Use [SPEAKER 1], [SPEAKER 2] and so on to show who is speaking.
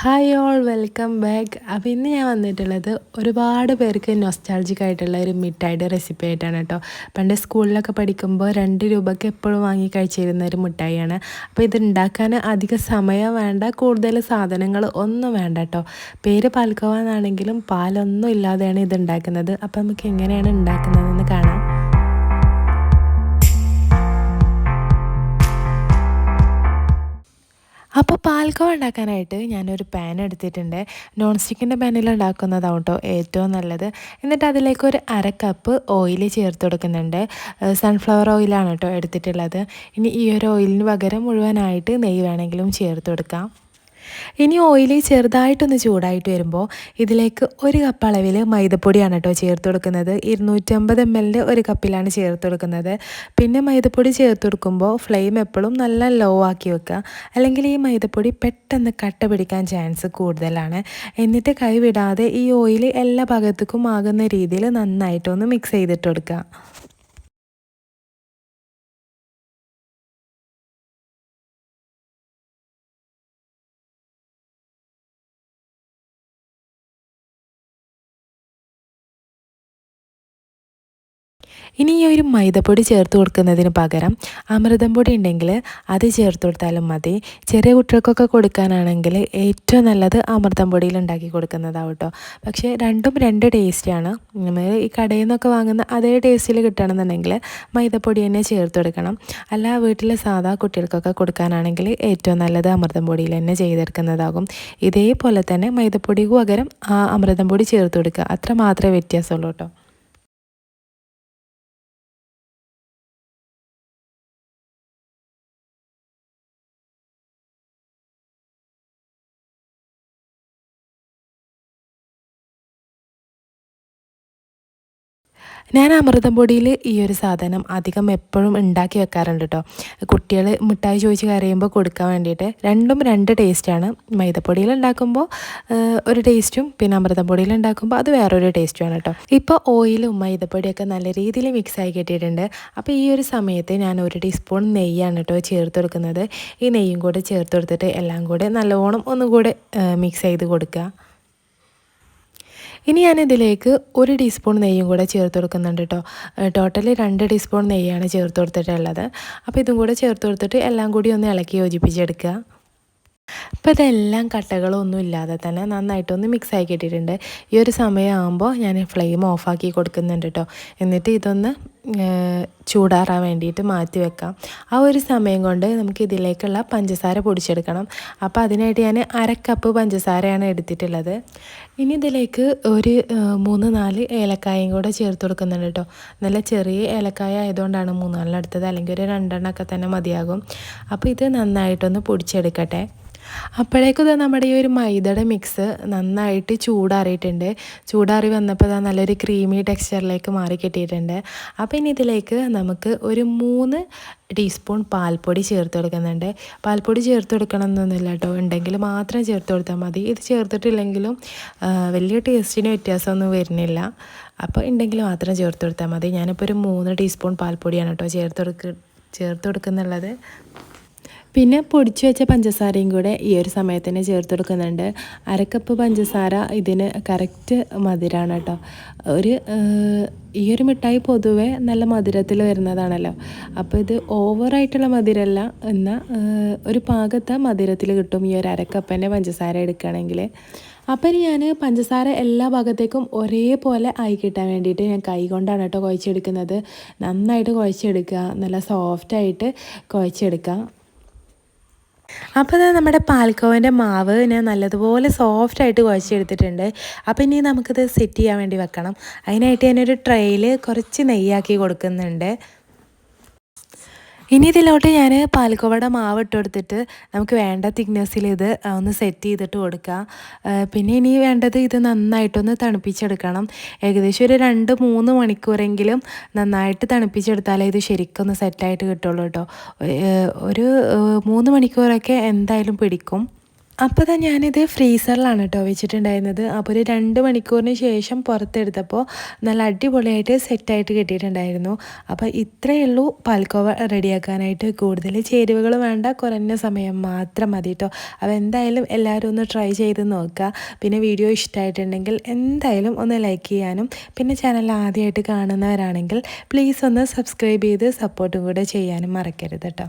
[SPEAKER 1] Hi all welcome back അപ്പോൾ ഇന്ന് ഞാൻ വന്നിട്ടുള്ളത് ഒരുപാട് പേർക്ക് നൊസ്റ്റാൾജിക് ആയിട്ടുള്ള ഒരു മിഠായിയുടെ റെസിപ്പി ആയിട്ടാണ് കേട്ടോ. പണ്ട് സ്കൂളിലൊക്കെ പഠിക്കുമ്പോൾ രണ്ട് രൂപയ്ക്ക് എപ്പോഴും വാങ്ങി കഴിച്ചിരുന്ന ഒരു മിഠായിയാണ്. അപ്പോൾ ഇത് ഉണ്ടാക്കാൻ അധിക സമയം വേണ്ട കൂടുതൽ സാധനങ്ങൾ ഒന്നും വേണ്ട കേട്ടോ. പേര് പാൽക്കോവ എന്നാണെങ്കിലും പാലൊന്നും ഇല്ലാതെയാണ് ഇത് ഉണ്ടാക്കുന്നത്. അപ്പോൾ നമുക്ക് എങ്ങനെയാണ് ഉണ്ടാക്കുന്നതെന്ന് കാണാം. അപ്പോൾ പാൽക്കോ ഉണ്ടാക്കാനായിട്ട് ഞാനൊരു പാൻ എടുത്തിട്ടുണ്ട്. നോൺ സ്റ്റിക്കിന്റെ പാനിൽ ഉണ്ടാക്കുന്നതാണ് കേട്ടോ ഏറ്റവും നല്ലത്. എന്നിട്ട് അതിലേക്ക് ഒരു അര കപ്പ് ഓയിൽ ചേർത്ത് കൊടുക്കുന്നുണ്ട്. സൺഫ്ലവർ ഓയിലാണ് കേട്ടോ എടുത്തിട്ടുള്ളത്. ഇനി ഈ ഒരു ഓയിലിന് പകരം മുഴുവനായിട്ട് നെയ്യ് വേണമെങ്കിലും ചേർത്ത് കൊടുക്കാം. ഇനി ഓയിൽ ചെറുതായിട്ടൊന്ന് ചൂടായിട്ട് വരുമ്പോൾ ഇതിലേക്ക് ഒരു കപ്പ് അളവിൽ മൈദപ്പൊടിയാണ് കേട്ടോ ചേർത്ത് കൊടുക്കുന്നത്. ഇരുന്നൂറ്റമ്പത് എം എല്ലിന്റെ ഒരു കപ്പിലാണ് ചേർത്ത് കൊടുക്കുന്നത്. പിന്നെ മൈദപ്പൊടി ചേർത്ത് കൊടുക്കുമ്പോൾ ഫ്ലെയിം എപ്പോഴും നല്ല ലോ ആക്കി വെക്കുക. അല്ലെങ്കിൽ ഈ മൈദപ്പൊടി പെട്ടെന്ന് കട്ട പിടിക്കാൻ ചാൻസ് കൂടുതലാണ്. എന്നിട്ട് കൈവിടാതെ ഈ ഓയിൽ എല്ലാ ഭാഗത്തേക്കും ആകുന്ന രീതിയിൽ നന്നായിട്ടൊന്ന് മിക്സ് ചെയ്തിട്ട് കൊടുക്കുക. ഇനി ഈ ഒരു മൈദപ്പൊടി ചേർത്ത് കൊടുക്കുന്നതിന് പകരം അമൃതം പൊടി ഉണ്ടെങ്കിൽ അത് ചേർത്ത് കൊടുത്താലും മതി. ചെറിയ കുട്ടികൾക്കൊക്കെ കൊടുക്കാനാണെങ്കിൽ ഏറ്റവും നല്ലത് അമൃതം പൊടിയിൽ ഉണ്ടാക്കി കൊടുക്കുന്നതാവും കേട്ടോ പക്ഷേ രണ്ടും രണ്ട് ടേസ്റ്റാണ് നമ്മൾ ഈ കടയിൽ നിന്നൊക്കെ വാങ്ങുന്ന അതേ ടേസ്റ്റിൽ കിട്ടണമെന്നുണ്ടെങ്കിൽ മൈദപ്പൊടി തന്നെ ചേർത്ത് കൊടുക്കണം. അല്ല വീട്ടിൽ സാധാ കുട്ടികൾക്കൊക്കെ കൊടുക്കാനാണെങ്കിൽ ഏറ്റവും നല്ലത് അമൃതം പൊടിയിൽ തന്നെ ചെയ്തെടുക്കുന്നതാകും. ഇതേപോലെ തന്നെ മൈദപ്പൊടിക്ക് പകരം ആ അമൃതം പൊടി ചേർത്ത് കൊടുക്കുക. അത്ര മാത്രമേ വ്യത്യാസമുള്ളൂ കേട്ടോ ഞാൻ അമൃതം പൊടിയിൽ ഈ ഒരു സാധനം അധികം എപ്പോഴും ഉണ്ടാക്കി വെക്കാറുണ്ട് കേട്ടോ കുട്ടികൾ മിഠായി ചോദിച്ച് കരയുമ്പോൾ കൊടുക്കാൻ വേണ്ടിയിട്ട് രണ്ടും രണ്ട് ടേസ്റ്റാണ് മൈദപ്പൊടിയിൽ ഉണ്ടാക്കുമ്പോൾ ഒരു ടേസ്റ്റും പിന്നെ അമൃതം പൊടിയിൽ ഉണ്ടാക്കുമ്പോൾ അത് വേറൊരു ടേസ്റ്റുമാണ് കേട്ടോ ഇപ്പോൾ ഓയിലും മൈദപ്പൊടിയൊക്കെ നല്ല രീതിയിൽ മിക്സായി കിട്ടിയിട്ടുണ്ട്. അപ്പോൾ ഈ ഒരു സമയത്ത് ഞാൻ ഒരു ടീസ്പൂൺ നെയ്യാണ് കേട്ടോ ചേർത്ത് കൊടുക്കുന്നത്. ഈ നെയ്യും കൂടെ ചേർത്ത് കൊടുത്തിട്ട് എല്ലാം കൂടെ നല്ലോണം ഒന്നുകൂടെ മിക്സ് ചെയ്ത് കൊടുക്കുക. ഇനി ഞാനിതിലേക്ക് ഒരു ടീസ്പൂൺ നെയ്യും കൂടെ ചേർത്ത് കൊടുക്കുന്നുണ്ട് കേട്ടോ ടോട്ടലി രണ്ട് ടീസ്പൂൺ നെയ്യാണ് ചേർത്ത് കൊടുത്തിട്ടുള്ളത്. അപ്പോൾ ഇതും കൂടെ ചേർത്ത് കൊടുത്തിട്ട് എല്ലാം കൂടി ഒന്ന് ഇളക്കി യോജിപ്പിച്ചെടുക്കുക. അപ്പോൾ ഇതെല്ലാം കട്ടകളൊന്നും ഇല്ലാതെ തന്നെ നന്നായിട്ടൊന്ന് മിക്സ് ആക്കി ഇട്ടിട്ടുണ്ട് ഈ ഒരു സമയമാകുമ്പോൾ ഞാൻ ഫ്ലെയിം ഓഫാക്കി കൊടുക്കുന്നുണ്ട് കേട്ടോ എന്നിട്ട് ഇതൊന്ന് ചൂടാറാൻ വേണ്ടിയിട്ട് മാറ്റി വെക്കാം. ആ ഒരു സമയം കൊണ്ട് നമുക്ക് ഇതിലേക്കുള്ള പഞ്ചസാര പൊടിച്ചെടുക്കണം. അപ്പോൾ അതിനായിട്ട് ഞാൻ അര കപ്പ് പഞ്ചസാരയാണ് എടുത്തിട്ടുള്ളത്. ഇനി ഇതിലേക്ക് ഒരു മൂന്ന് നാല് ഏലക്കായും കൂടെ ചേർത്ത് കൊടുക്കുന്നുണ്ട് കേട്ടോ നല്ല ചെറിയ ഏലക്കായ ആയതുകൊണ്ടാണ് മൂന്നാലെണ്ണം എടുത്തത് അല്ലെങ്കിൽ ഒരു രണ്ടെണ്ണമൊക്കെ തന്നെ മതിയാകും. അപ്പോൾ ഇത് നന്നായിട്ടൊന്ന് പൊടിച്ചെടുക്കട്ടെ. അപ്പോഴേക്കും ഇതാ നമ്മുടെ ഈ ഒരു മൈദയുടെ മിക്സ് നന്നായിട്ട് ചൂടാറിയിട്ടുണ്ട്. ചൂടാറി വന്നപ്പോൾ ഇതാ നല്ലൊരു ക്രീമി ടെക്സ്ചറിലേക്ക് മാറി കിട്ടിയിട്ടുണ്ട്. അപ്പോൾ ഇനി ഇതിലേക്ക് നമുക്ക് ഒരു മൂന്ന് ടീസ്പൂൺ പാൽപ്പൊടി ചേർത്ത് കൊടുക്കുന്നുണ്ട്. പാൽപ്പൊടി ചേർത്ത് കൊടുക്കണം എന്നൊന്നുമില്ല കേട്ടോ. ഉണ്ടെങ്കിൽ മാത്രം ചേർത്ത് കൊടുത്താൽ മതി. ഇത് ചേർത്തിട്ടില്ലെങ്കിലും വലിയ ടേസ്റ്റിന് വ്യത്യാസമൊന്നും വരുന്നില്ല. അപ്പോൾ ഉണ്ടെങ്കിൽ മാത്രം ചേർത്ത് കൊടുത്താൽ മതി. ഞാനിപ്പോൾ ഒരു മൂന്ന് ടീസ്പൂൺ പാൽപ്പൊടിയാണ് കേട്ടോ ചേർത്ത് കൊടുക്ക ചേർത്ത് കൊടുക്കുന്നുള്ളത്. പിന്നെ പൊടിച്ചു വെച്ച പഞ്ചസാരയും കൂടെ ഈ ഒരു സമയത്തിന് ചേർത്ത് കൊടുക്കുന്നുണ്ട്. അരക്കപ്പ് പഞ്ചസാര ഇതിന് കറക്റ്റ് മധുരമാണ് കേട്ടോ. ഒരു ഈ ഒരു മിഠായി പൊതുവേ നല്ല മധുരത്തിൽ വരുന്നതാണല്ലോ. അപ്പോൾ ഇത് ഓവറായിട്ടുള്ള മധുരമല്ല എന്നാൽ ഒരു പാകത്തെ മധുരത്തിൽ കിട്ടും ഈ ഒരു അരക്കപ്പന്റെ പഞ്ചസാര എടുക്കുകയാണെങ്കിൽ. അപ്പം ഞാൻ പഞ്ചസാര എല്ലാ ഭാഗത്തേക്കും ഒരേപോലെ ആയി കിട്ടാൻ വേണ്ടിയിട്ട് ഞാൻ കൈ കൊണ്ടാണ് കേട്ടോ കുഴച്ചെടുക്കുന്നത്. നന്നായിട്ട് കുഴച്ചെടുക്കുക നല്ല സോഫ്റ്റായിട്ട് കുഴച്ചെടുക്കുക. അപ്പോൾ നമ്മുടെ പാൽക്കോവിന്റെ മാവ് ഞാൻ നല്ലതുപോലെ സോഫ്റ്റായിട്ട് കുഴച്ചെടുത്തിട്ടുണ്ട്. അപ്പോൾ ഇനി നമുക്കിത് സെറ്റ് ചെയ്യാൻ വേണ്ടി വെക്കണം. അതിനായിട്ട് ഞാനൊരു ട്രെയിൽ കുറച്ച് നെയ്യാക്കി കൊടുക്കുന്നുണ്ട്. ഇനി ഇതിലോട്ട് ഞാൻ പാൽക്കോവയുടെ മാവ് ഇട്ട് കൊടുത്തിട്ട് നമുക്ക് വേണ്ട തിക്നെസ്സിൽ ഇത് ഒന്ന് സെറ്റ് ചെയ്തിട്ട് കൊടുക്കുക പിന്നെ ഇനി വേണ്ടത് ഇത് നന്നായിട്ടൊന്ന് തണുപ്പിച്ചെടുക്കണം. ഏകദേശം ഒരു രണ്ട് മൂന്ന് മണിക്കൂറെങ്കിലും നന്നായിട്ട് തണുപ്പിച്ചെടുത്താലേ ഇത് ശരിക്കൊന്ന് സെറ്റായിട്ട് കിട്ടുള്ളൂ കേട്ടോ ഒരു മൂന്ന് മണിക്കൂറൊക്കെ എന്തായാലും പിടിക്കും. അപ്പോൾ തന്നെ ഞാനിത് ഫ്രീസറിലാണ് കേട്ടോ വെച്ചിട്ടുണ്ടായിരുന്നത്. അപ്പോൾ ഒരു രണ്ട് മണിക്കൂറിന് ശേഷം പുറത്തെടുത്തപ്പോൾ നല്ല അടിപൊളിയായിട്ട് സെറ്റായിട്ട് കിട്ടിയിട്ടുണ്ടായിരുന്നു. അപ്പോൾ ഇത്രയേ ഉള്ളൂ പാൽക്കോവ റെഡിയാക്കാനായിട്ട് കൂടുതൽ ചേരുവകൾ വേണ്ട കുറഞ്ഞ സമയം മാത്രം മതി കേട്ടോ അപ്പോൾ എന്തായാലും എല്ലാവരും ഒന്ന് ട്രൈ ചെയ്ത് നോക്കുക. പിന്നെ വീഡിയോ ഇഷ്ടമായിട്ടുണ്ടെങ്കിൽ എന്തായാലും ഒന്ന് ലൈക്ക് ചെയ്യാനും പിന്നെ ചാനൽ ആദ്യമായിട്ട് കാണുന്നവരാണെങ്കിൽ പ്ലീസ് ഒന്ന് സബ്സ്ക്രൈബ് ചെയ്ത് സപ്പോർട്ടും കൂടെ ചെയ്യാനും മറക്കരുത് കേട്ടോ